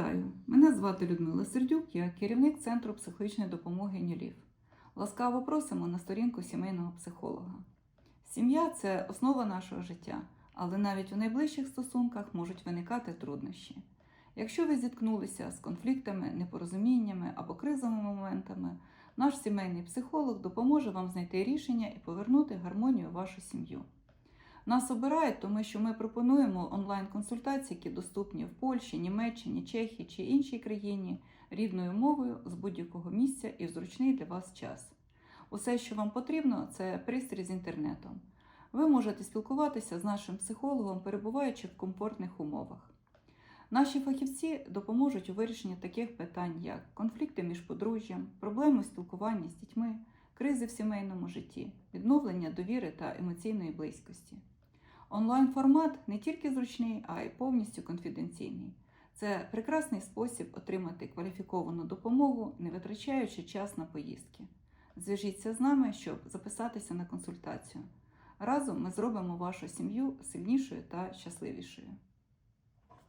Вітаю! Мене звати Людмила Сердюк, я керівник Центру психологічної допомоги Нюлів. Ласкаво просимо на сторінку сімейного психолога. Сім'я це основа нашого життя, але навіть у найближчих стосунках можуть виникати труднощі. Якщо ви зіткнулися з конфліктами, непорозуміннями або кризовими моментами, наш сімейний психолог допоможе вам знайти рішення і повернути гармонію в вашу сім'ю. Нас обирають, тому що ми пропонуємо онлайн-консультації, які доступні в Польщі, Німеччині, Чехії чи іншій країні рідною мовою з будь-якого місця і в зручний для вас час. Усе, що вам потрібно, це пристрій з інтернетом. Ви можете спілкуватися з нашим психологом, перебуваючи в комфортних умовах. Наші фахівці допоможуть у вирішенні таких питань, як конфлікти між подружжям, проблеми у спілкуванні з дітьми, кризи в сімейному житті, відновлення довіри та емоційної близькості. Онлайн-формат не тільки зручний, а й повністю конфіденційний. Це прекрасний спосіб отримати кваліфіковану допомогу, не витрачаючи час на поїздки. Зв'яжіться з нами, щоб записатися на консультацію. Разом ми зробимо вашу сім'ю сильнішою та щасливішою.